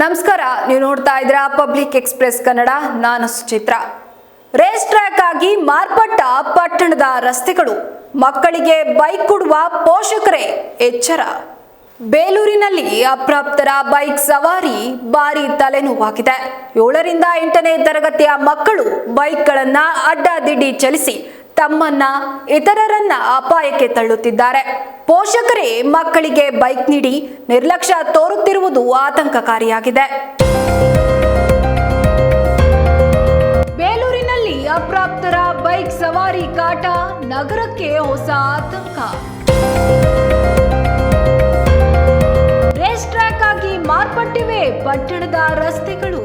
ನಮಸ್ಕಾರ, ನೀವು ನೋಡ್ತಾ ಇದ್ದೀರಾ ಪಬ್ಲಿಕ್ ಎಕ್ಸ್ಪ್ರೆಸ್ ಕನ್ನಡ, ನಾನು ಸುಚಿತ್ರ. ರೇಸ್ ಟ್ರ್ಯಾಕ್ ಆಗಿ ಮಾರ್ಪಟ್ಟ ಪಟ್ಟಣದ ರಸ್ತೆಗಳು, ಮಕ್ಕಳಿಗೆ ಬೈಕ್ ಕೊಡುವ ಪೋಷಕರೇ ಎಚ್ಚರ. ಬೇಲೂರಿನಲ್ಲಿ ಅಪ್ರಾಪ್ತರ ಬೈಕ್ ಸವಾರಿ ಭಾರಿ ತಲೆನೋವಾಗಿದೆ. ಏಳರಿಂದ ಎಂಟನೇ ತರಗತಿಯ ಮಕ್ಕಳು ಬೈಕ್ಗಳನ್ನ ಅಡ್ಡಾದಿಡ್ಡಿ ಚಲಿಸಿ ತಮ್ಮನ್ನ ಇತರರನ್ನ ಅಪಾಯಕ್ಕೆ ತಳ್ಳುತ್ತಿದ್ದಾರೆ. ಪೋಷಕರೇ, ಮಕ್ಕಳಿಗೆ ಬೈಕ್ ನೀಡಿ ನಿರ್ಲಕ್ಷ್ಯ ತೋರುತ್ತಿರುವುದು ಆತಂಕಕಾರಿಯಾಗಿದೆ. ಬೇಲೂರಿನಲ್ಲಿ ಅಪ್ರಾಪ್ತರ ಬೈಕ್ ಸವಾರಿ ಕಾಟ ನಗರಕ್ಕೆ ಹೊಸ ಆತಂಕ. ರೇಸ್ ಟ್ರ್ಯಾಕ್ ಆಗಿ ಮಾರ್ಪಟ್ಟಿವೆ ಪಟ್ಟಣದ ರಸ್ತೆಗಳು.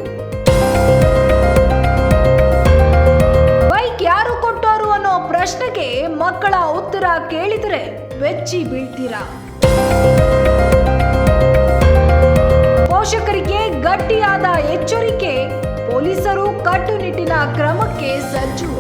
ಪ್ರಶ್ನೆಗೆ ಮಕ್ಕಳ ಉತ್ತರ ಕೇಳಿದರೆ ಬೆಚ್ಚಿ ಬೀಳ್ತೀರಾ? ಪೋಷಕರಿಗೆ ಗಟ್ಟಿಯಾದ ಎಚ್ಚರಿಕೆ ಪೊಲೀಸರು ಕಟ್ಟುನಿಟ್ಟಿನ ಕ್ರಮಕ್ಕೆ ಸಜ್ಜು.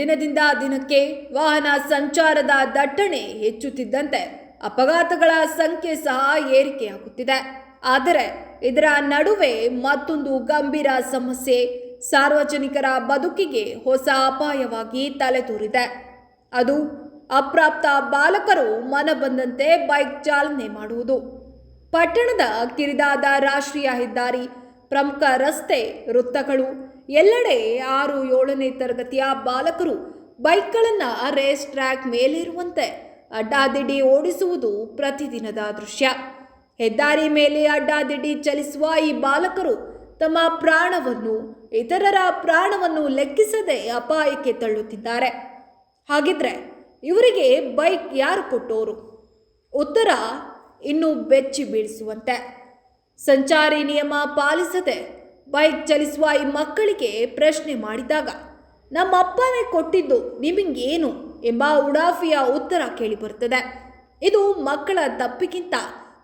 ದಿನದಿಂದ ದಿನಕ್ಕೆ ವಾಹನ ಸಂಚಾರದ ದಟ್ಟಣೆ ಹೆಚ್ಚುತ್ತಿದ್ದಂತೆ ಅಪಘಾತಗಳ ಸಂಖ್ಯೆ ಸಹ ಏರಿಕೆಯಾಗುತ್ತಿದೆ ಆದರೆ ಇದರ ನಡುವೆ ಮತ್ತೊಂದು ಗಂಭೀರ ಸಮಸ್ಯೆ ಸಾರ್ವಜನಿಕರ ಬದುಕಿಗೆ ಹೊಸ ಅಪಾಯವಾಗಿ ತಲೆದೂರಿದೆ. ಅದು ಅಪ್ರಾಪ್ತ ಬಾಲಕರು ಮನ ಬಂದಂತೆ ಬೈಕ್ ಚಾಲನೆ ಮಾಡುವುದು. ಪಟ್ಟಣದ ಕಿರಿದಾದ ರಾಷ್ಟ್ರೀಯ ಹೆದ್ದಾರಿ ಪ್ರಮುಖ ರಸ್ತೆ ವೃತ್ತಗಳು ಎಲ್ಲೆಡೆ ಆರು ಏಳನೇ ತರಗತಿಯ ಬಾಲಕರು ಬೈಕ್ಗಳನ್ನು ರೇಸ್ ಟ್ರ್ಯಾಕ್ ಮೇಲಿರುವಂತೆ ಅಡ್ಡಾದಿಡಿ ಓಡಿಸುವುದು ಪ್ರತಿದಿನದ ದೃಶ್ಯ. ಹೆದ್ದಾರಿ ಮೇಲೆ ಅಡ್ಡಾದಿಡಿ ಚಲಿಸುವ ಈ ಬಾಲಕರು ತಮ್ಮ ಪ್ರಾಣವನ್ನು, ಇತರರ ಪ್ರಾಣವನ್ನು ಲೆಕ್ಕಿಸದೆ ಅಪಾಯಕ್ಕೆ ತಳ್ಳುತ್ತಿದ್ದಾರೆ. ಹಾಗಿದ್ರೆ ಇವರಿಗೆ ಬೈಕ್ ಯಾರು ಕೊಟ್ಟೋರು? ಉತ್ತರ ಇನ್ನೂ ಬೆಚ್ಚಿ ಬೀಳಿಸುವಂತೆ ಸಂಚಾರಿ ನಿಯಮ ಪಾಲಿಸದೆ ಬೈಕ್ ಚಲಿಸುವ ಈ ಮಕ್ಕಳಿಗೆ ಪ್ರಶ್ನೆ ಮಾಡಿದಾಗ, ನಮ್ಮ ಅಪ್ಪನೇ ಕೊಟ್ಟಿದ್ದು ನಿಮಗೇನು? ಎಂಬ ಉಡಾಫಿಯ ಉತ್ತರ ಕೇಳಿಬರುತ್ತದೆ. ಇದು ಮಕ್ಕಳ ತಪ್ಪಿಗಿಂತ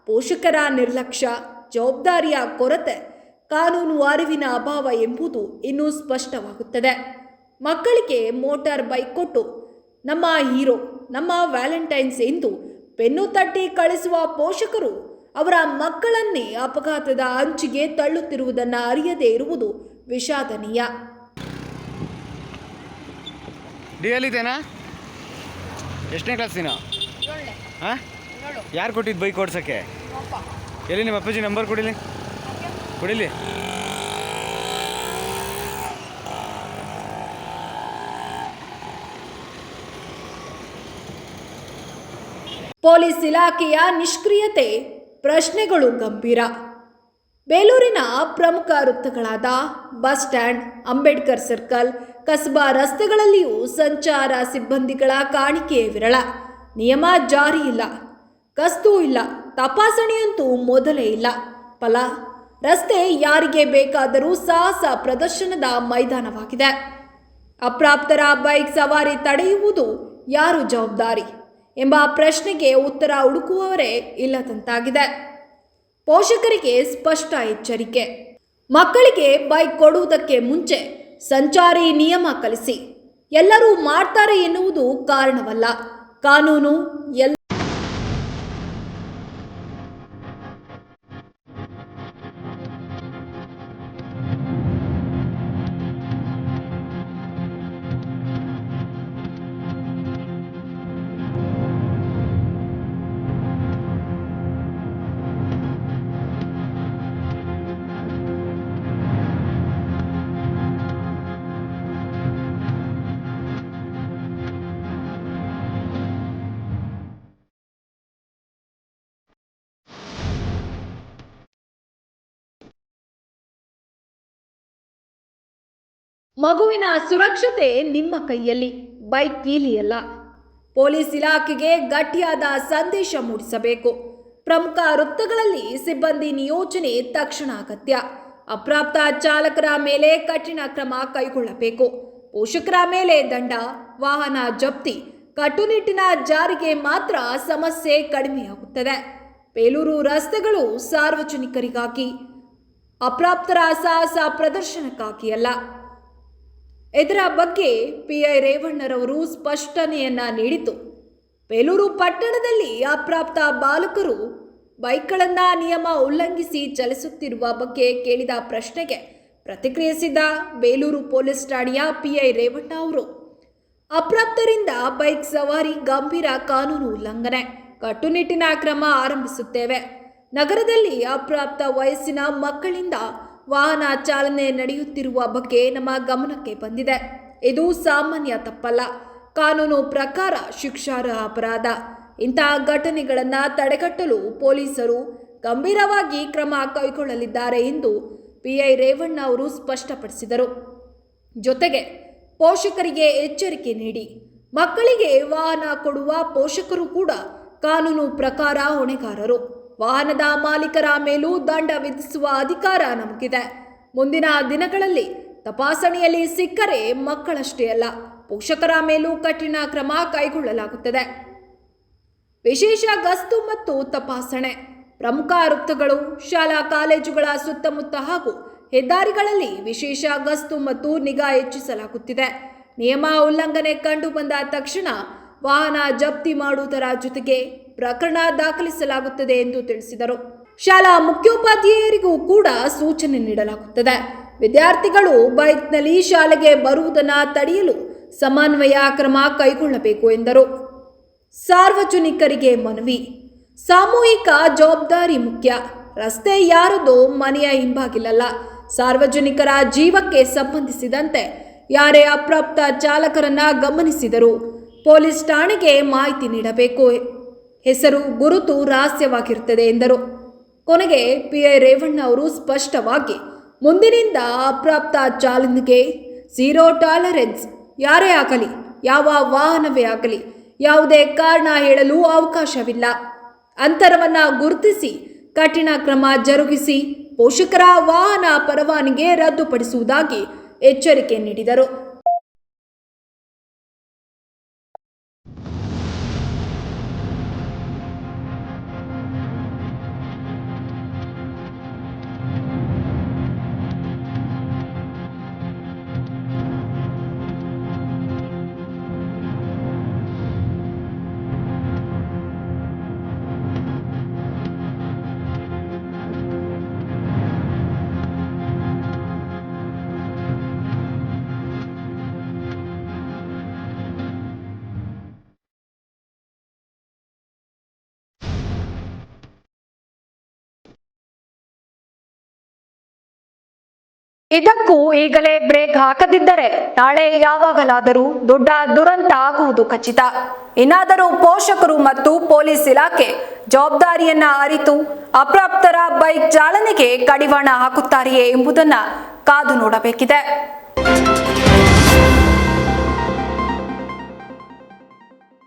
ಪೋಷಕರ ನಿರ್ಲಕ್ಷ್ಯ, ಜವಾಬ್ದಾರಿಯ ಕೊರತೆ, ಕಾನೂನು ಅರಿವಿನ ಅಭಾವ ಎಂಬುದು ಇನ್ನೂ ಸ್ಪಷ್ಟವಾಗುತ್ತದೆ. ಮಕ್ಕಳಿಗೆ ಮೋಟಾರ್ ಬೈಕ್ ಕೊಟ್ಟು, ನಮ್ಮ ಹೀರೋ, ನಮ್ಮ ವ್ಯಾಲೆಂಟೈನ್ಸ್ ಎಂದು ಪೆನ್ನು ತಟ್ಟಿ ಕಳಿಸುವ ಪೋಷಕರು ಅವರ ಮಕ್ಕಳನ್ನೇ ಅಪಘಾತದ ಅಂಚಿಗೆ ತಳ್ಳುತ್ತಿರುವುದನ್ನು ಅರಿಯದೇ ಇರುವುದು ವಿಷಾದನೀಯ. ಎಷ್ಟನೇ ಕ್ಲಾಸ್ ನೀನು? ಹಾಂ? ಯಾರು ಕೊಟ್ಟಿದ್ದು ಬೈಕ್ ಓಡ್ಸೋಕ್ಕೆ? ಎಲ್ಲಿ ನಿಮ್ಮ ಅಪ್ಪಾಜಿ ನಂಬರ್ ಕೊಡಿಲಿ? ಕೊಡಿಲಿ. ಪೊಲೀಸ್ ಇಲಾಖೆಯ ನಿಷ್ಕ್ರಿಯತೆ ಪ್ರಶ್ನೆಗಳು ಗಂಭೀರ. ಬೇಲೂರಿನ ಪ್ರಮುಖ ವೃತ್ತಗಳಾದ bus stand, Ambedkar circle, Kasaba ರಸ್ತೆಗಳಲ್ಲಿಯೂ ಸಂಚಾರ ಸಿಬ್ಬಂದಿಗಳ ಕಾಣಿಕೆ ವಿರಳ. ನಿಯಮ ಜಾರಿ ಇಲ್ಲ. ಗಸ್ತು ಇಲ್ಲ. ತಪಾಸಣೆಯಂತೂ ಮೊದಲೇ ಇಲ್ಲ. ಫಲ, ರಸ್ತೆ ಯಾರಿಗೆ ಬೇಕಾದರೂ ಸಾಹಸ ಪ್ರದರ್ಶನದ ಮೈದಾನವಾಗಿದೆ. ಅಪ್ರಾಪ್ತರ ಬೈಕ್ ಸವಾರಿ ತಡೆಯುವುದು ಯಾರು ಜವಾಬ್ದಾರಿ? ಎಂಬ ಪ್ರಶ್ನೆಗೆ ಉತ್ತರ ಹುಡುಕುವವರೇ ಇಲ್ಲದಂತಾಗಿದೆ. ಪೋಷಕರಿಗೆ ಸ್ಪಷ್ಟ ಎಚ್ಚರಿಕೆ. ಮಕ್ಕಳಿಗೆ ಬೈಕ್ ಕೊಡುವುದಕ್ಕೆ ಮುಂಚೆ ಸಂಚಾರಿ ನಿಯಮ ಕಲಿಸಿ. ಎಲ್ಲರೂ ಮಾಡ್ತಾರೆ ಎನ್ನುವುದು ಕಾರಣವಲ್ಲ. ಕಾನೂನು ಎಲ್ಲ ಮಗುವಿನ ಸುರಕ್ಷತೆ ನಿಮ್ಮ ಕೈಯಲ್ಲಿ, ಬೈಕ್ ವೀಲಿಯಲ್ಲ ಪೊಲೀಸ್ ಇಲಾಖೆಗೆ ಗಟ್ಟಿಯಾದ ಸಂದೇಶ ಮೂಡಿಸಬೇಕು. ಪ್ರಮುಖ ವೃತ್ತಗಳಲ್ಲಿ ಸಿಬ್ಬಂದಿ ನಿಯೋಜನೆ ತಕ್ಷಣ ಅಗತ್ಯ. ಅಪ್ರಾಪ್ತ ಚಾಲಕರ ಮೇಲೆ ಕಠಿಣ ಕ್ರಮ ಕೈಗೊಳ್ಳಬೇಕು. ಪೋಷಕರ ಮೇಲೆ ದಂಡ, ವಾಹನ ಜಪ್ತಿ, ಕಟ್ಟುನಿಟ್ಟಿನ ಜಾರಿಗೆ ಮಾತ್ರ ಸಮಸ್ಯೆ ಕಡಿಮೆಯಾಗುತ್ತದೆ. ಬೇಲೂರು ರಸ್ತೆಗಳು ಸಾರ್ವಜನಿಕರಿಗಾಗಿ, ಅಪ್ರಾಪ್ತರ ಸಾಹಸ ಪ್ರದರ್ಶನಕ್ಕಾಗಿ ಅಲ್ಲ. ಇದರ ಬಗ್ಗೆ ಪಿಐ ರೇವಣ್ಣರವರು ಸ್ಪಷ್ಟನೆಯನ್ನ ನೀಡಿತು ಬೇಲೂರು ಪಟ್ಟಣದಲ್ಲಿ ಅಪ್ರಾಪ್ತ ಬಾಲಕರು ಬೈಕ್ಗಳನ್ನು ನಿಯಮ ಉಲ್ಲಂಘಿಸಿ ಚಲಿಸುತ್ತಿರುವ ಬಗ್ಗೆ ಕೇಳಿದ ಪ್ರಶ್ನೆಗೆ ಪ್ರತಿಕ್ರಿಯಿಸಿದ ಬೇಲೂರು ಪೊಲೀಸ್ ಠಾಣೆಯ ಪಿಐ ರೇವಣ್ಣ ಅವರು, ಅಪ್ರಾಪ್ತರಿಂದ ಬೈಕ್ ಸವಾರಿ ಗಂಭೀರ ಕಾನೂನು ಉಲ್ಲಂಘನೆ, ಕಟ್ಟುನಿಟ್ಟಿನ ಕ್ರಮ ಆರಂಭಿಸುತ್ತೇವೆ. ನಗರದಲ್ಲಿ ಅಪ್ರಾಪ್ತ ವಯಸ್ಸಿನ ಮಕ್ಕಳಿಂದ ವಾಹನ ಚಾಲನೆ ನಡೆಯುತ್ತಿರುವ ಬಗ್ಗೆ ನಮ್ಮ ಗಮನಕ್ಕೆ ಬಂದಿದೆ. ಇದು ಸಾಮಾನ್ಯ ತಪ್ಪಲ್ಲ. ಕಾನೂನು ಪ್ರಕಾರ ಶಿಕ್ಷಾರ್ಹ ಅಪರಾಧ. ಇಂತಹ ಘಟನೆಗಳನ್ನು ತಡೆಗಟ್ಟಲು ಪೊಲೀಸರು ಗಂಭೀರವಾಗಿ ಕ್ರಮ ಕೈಗೊಳ್ಳಲಿದ್ದಾರೆ ಎಂದು ಪಿಐ ರೇವಣ್ಣ ಅವರು ಸ್ಪಷ್ಟಪಡಿಸಿದರು. ಜೊತೆಗೆ ಪೋಷಕರಿಗೆ ಎಚ್ಚರಿಕೆ ನೀಡಿ, ಮಕ್ಕಳಿಗೆ ವಾಹನ ಕೊಡುವ ಪೋಷಕರು ಕೂಡ ಕಾನೂನು ಪ್ರಕಾರ ಹೊಣೆಗಾರರು. ವಾಹನದ ಮಾಲೀಕರ ಮೇಲೂ ದಂಡ ವಿಧಿಸುವ ಅಧಿಕಾರ ನಮಗಿದೆ. ಮುಂದಿನ ದಿನಗಳಲ್ಲಿ ತಪಾಸಣೆಯಲ್ಲಿ ಸಿಕ್ಕರೆ ಮಕ್ಕಳಷ್ಟೇ ಅಲ್ಲ, ಪೋಷಕರ ಮೇಲೂ ಕಠಿಣ ಕ್ರಮ ಕೈಗೊಳ್ಳಲಾಗುತ್ತದೆ. ವಿಶೇಷ ಗಸ್ತು ಮತ್ತು ತಪಾಸಣೆ. ಪ್ರಮುಖ ವೃತ್ತಗಳು, ಶಾಲಾ ಕಾಲೇಜುಗಳ ಸುತ್ತಮುತ್ತ ಹಾಗೂ ಹೆದ್ದಾರಿಗಳಲ್ಲಿ ವಿಶೇಷ ಗಸ್ತು ಮತ್ತು ನಿಗಾ ಹೆಚ್ಚಿಸಲಾಗುತ್ತಿದೆ. ನಿಯಮ ಉಲ್ಲಂಘನೆ ಕಂಡು ಬಂದ ತಕ್ಷಣ ವಾಹನ ಜಪ್ತಿ ಮಾಡುವುದರ ಜೊತೆಗೆ ಪ್ರಕರಣ ದಾಖಲಿಸಲಾಗುತ್ತದೆ ಎಂದು ತಿಳಿಸಿದರು. ಶಾಲಾ ಮುಖ್ಯೋಪಾಧ್ಯಾಯರಿಗೂ ಕೂಡ ಸೂಚನೆ ನೀಡಲಾಗುತ್ತದೆ. ವಿದ್ಯಾರ್ಥಿಗಳು ಬೈಕ್ನಲ್ಲಿ ಶಾಲೆಗೆ ಬರುವುದನ್ನು ತಡೆಯಲು ಸಮನ್ವಯ ಕ್ರಮ ಕೈಗೊಳ್ಳಬೇಕು ಎಂದರು. ಸಾರ್ವಜನಿಕರಿಗೆ ಮನವಿ. ಸಾಮೂಹಿಕ ಜವಾಬ್ದಾರಿ ಮುಖ್ಯ. ರಸ್ತೆ ಯಾರದು ಮನೆಯ ಹಿಂಬಾಗಿಲಲ್ಲ ಸಾರ್ವಜನಿಕರ ಜೀವಕ್ಕೆ ಸಂಬಂಧಿಸಿದಂತೆ ಯಾರೇ ಅಪ್ರಾಪ್ತ ಚಾಲಕರನ್ನ ಗಮನಿಸಿದರು ಪೊಲೀಸ್ ಠಾಣೆಗೆ ಮಾಹಿತಿ ನೀಡಬೇಕು ಹೆಸರು ಗುರುತು ರಹಸ್ಯವಾಗಿರ್ತದೆ ಎಂದರು. ಕೊನೆಗೆ ಐ. ರೇವಣ್ಣ ಅವರು ಸ್ಪಷ್ಟವಾಗಿ, ಮುಂದಿನಿಂದ ಅಪ್ರಾಪ್ತ ಚಾಲನೆಗೆ ಝೀರೋ ಟಾಲರೆನ್ಸ್ ಯಾರೇ ಆಗಲಿ, ಯಾವ ವಾಹನವೇ ಆಗಲಿ, ಯಾವುದೇ ಕಾರಣ ಹೇಳಲು ಅವಕಾಶವಿಲ್ಲ. ಅಂತರವನ್ನು ಗುರುತಿಸಿ, ಕಠಿಣ ಕ್ರಮ ಜರುಗಿಸಿ, ಪೋಷಕರ ವಾಹನ ಪರವಾನಿಗೆ ರದ್ದುಪಡಿಸುವುದಾಗಿ ಎಚ್ಚರಿಕೆ ನೀಡಿದರು. ಇದಕ್ಕೂ ಈಗಲೇ ಬ್ರೇಕ್ ಹಾಕದಿದ್ದರೆ ನಾಳೆ ಯಾವಾಗಲಾದರೂ ದೊಡ್ಡ ದುರಂತ ಆಗುವುದು ಖಚಿತ. ಇನ್ನಾದರೂ ಪೋಷಕರು ಮತ್ತು ಪೊಲೀಸ್ ಇಲಾಖೆ ಜವಾಬ್ದಾರಿಯನ್ನ ಅರಿತು ಅಪ್ರಾಪ್ತರ ಬೈಕ್ ಚಾಲನೆಗೆ ಕಡಿವಾಣ ಹಾಕುತ್ತಾರೆಯೇ ಎಂಬುದನ್ನ ಕಾದು ನೋಡಬೇಕಿದೆ.